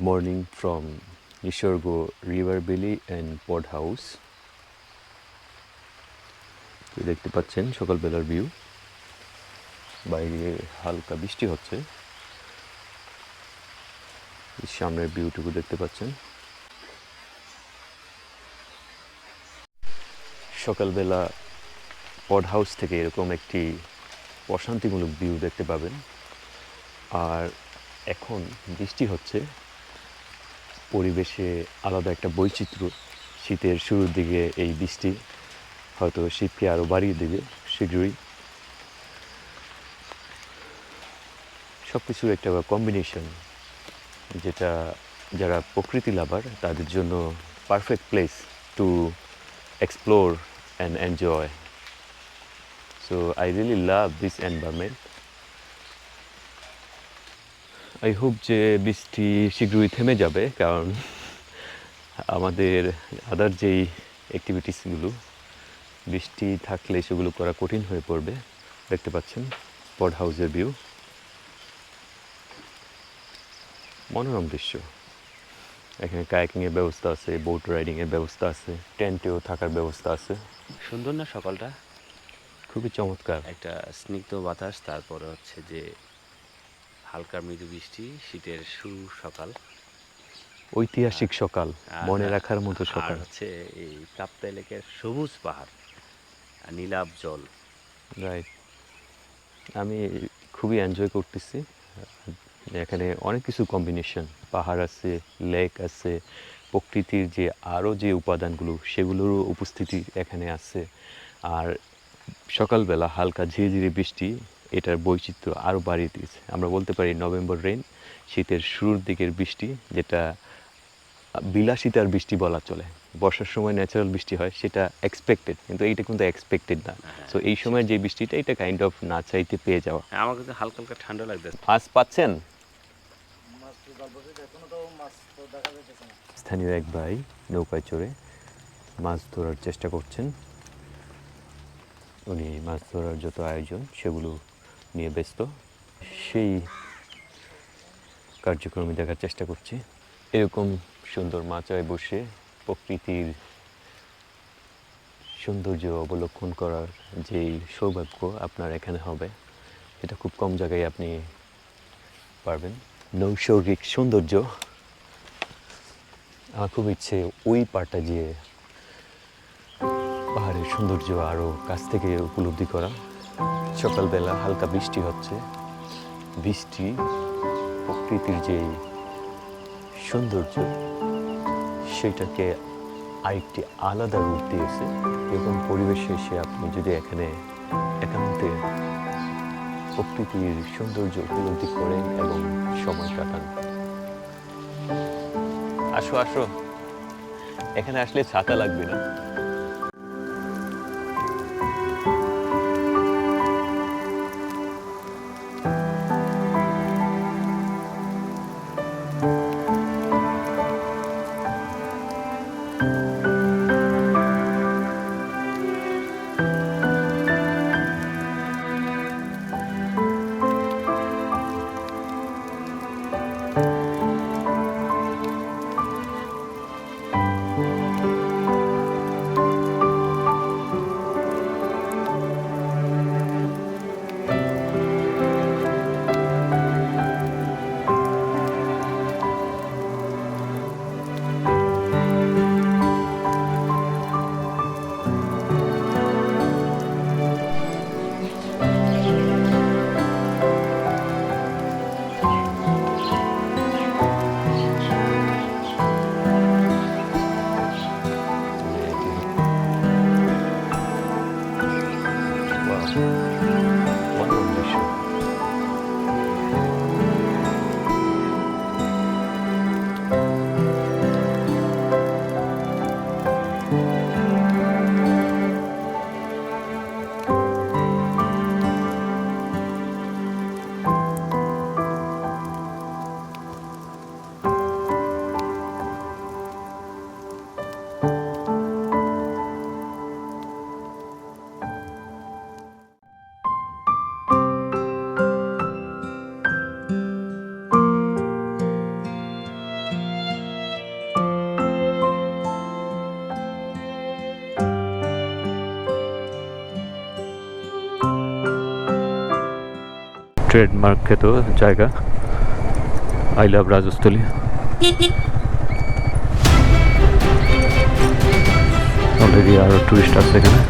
morning from Nishargo River Valley and Port House. দেখতে পাচ্ছেন সকালবেলার ভিউ বাইরে হালকা বৃষ্টি হচ্ছে। সামনের ভিউটুকু দেখতে পাচ্ছেন। সকালবেলা পড হাউস থেকে এরকম একটি প্রশান্তিমূলক ভিউ দেখতে পাবেন। আর এখন বৃষ্টি হচ্ছে। পরিবেশে আলাদা একটা বৈচিত্র্য। শীতের শুরুর দিকে এই বৃষ্টি, হয়তো শীতকে আরও বাড়িয়ে দেবে শীঘ্রই। সব কিছুর একটা কম্বিনেশন যেটা যারা প্রকৃতি লাভার তাদের জন্য perfect place to explore and enjoy so I really love this environment I hope যে বৃষ্টি শীঘ্রই থেমে যাবে কারণ আমাদের আদার যেই অ্যাক্টিভিটিসগুলো বৃষ্টি থাকলে সেগুলো করা কঠিন হয়ে পড়বে। দেখতে পাচ্ছেন পড হাউসের ভিউ মনোরম দৃশ্য। এখানে কায়াকিংয়ের ব্যবস্থা আছে বোট রাইডিংয়ের ব্যবস্থা আছে টেন্টেও থাকার ব্যবস্থা আছে। সুন্দর না সকালটা? খুবই চমৎকার। একটা স্নিগ্ধ বাতাস তারপরে হচ্ছে যে হালকা মৃদু বৃষ্টি শীতের শুরু সকাল। ঐতিহাসিক সকাল মনে রাখার মতো সকাল। হচ্ছে এই কাপ্তা এলাকার সবুজ পাহাড় আর নীলাভ জল। রাইট আমি খুবই এনজয় করতেছি। এখানে অনেক কিছু কম্বিনেশন পাহাড় আছে লেক আছে প্রকৃতির যে আরও যে উপাদানগুলো সেগুলোরও উপস্থিতি এখানে আছে। আর সকালবেলা হালকা ধীরে ধীরে বৃষ্টি এটার বৈচিত্র্য আরও বাড়িয়ে দিয়েছে। আমরা বলতে পারি নভেম্বর রেন শীতের শুরুর দিকের বৃষ্টি যেটা বিলাসিতার বৃষ্টি বলা চলে। বর্ষার সময় ন্যাচারাল বৃষ্টি হয় সেটা এক্সপেক্টেড কিন্তু এইটা কিন্তু এক্সপেক্টেড না। সো এই সময় যে বৃষ্টিটা এটা কাইন্ড অফ না চাইতে পেয়ে যাওয়া। হ্যাঁ, আমার কিন্তু হালকা হালকা ঠান্ডা লাগবে মাছ পাচ্ছেন? স্থানীয় এক ভাই নৌকায় চড়ে মাছ ধরার চেষ্টা করছেন। উনি মাছ ধরার যত আয়োজন সেগুলো নিয়ে ব্যস্ত। সেই কার্যক্রমে দেখার চেষ্টা করছি। এরকম সুন্দর মাচায় বসে প্রকৃতির সৌন্দর্য অবলক্ষণ করার যেই সৌভাগ্য আপনার এখানে হবে, এটা খুব কম জায়গায় আপনি পারবেন। নৈসর্গিক সৌন্দর্য। আমার খুব ইচ্ছে ওই পাড়টা গিয়ে পাহাড়ের সৌন্দর্য আরও কাছ থেকে উপলব্ধি করা। সকালবেলা হালকা বৃষ্টি হচ্ছে। বৃষ্টি প্রকৃতির যে সৌন্দর্য, সেটাকে আরেকটি আলাদা রূপ দিয়েছে এরকম পরিবেশে এসে আপনি যদি এখানে একান্তে প্রকৃতির সৌন্দর্য উপলব্ধি করেন এবং সময় কাটান। আসো আসো। এখানে আসলে ছাতা লাগবে না। ট্রেডমার্ক খেত জায়গা। আই লাভ রাজস্থলী অলরেডি আরও টুরিস্ট আছে এখানে।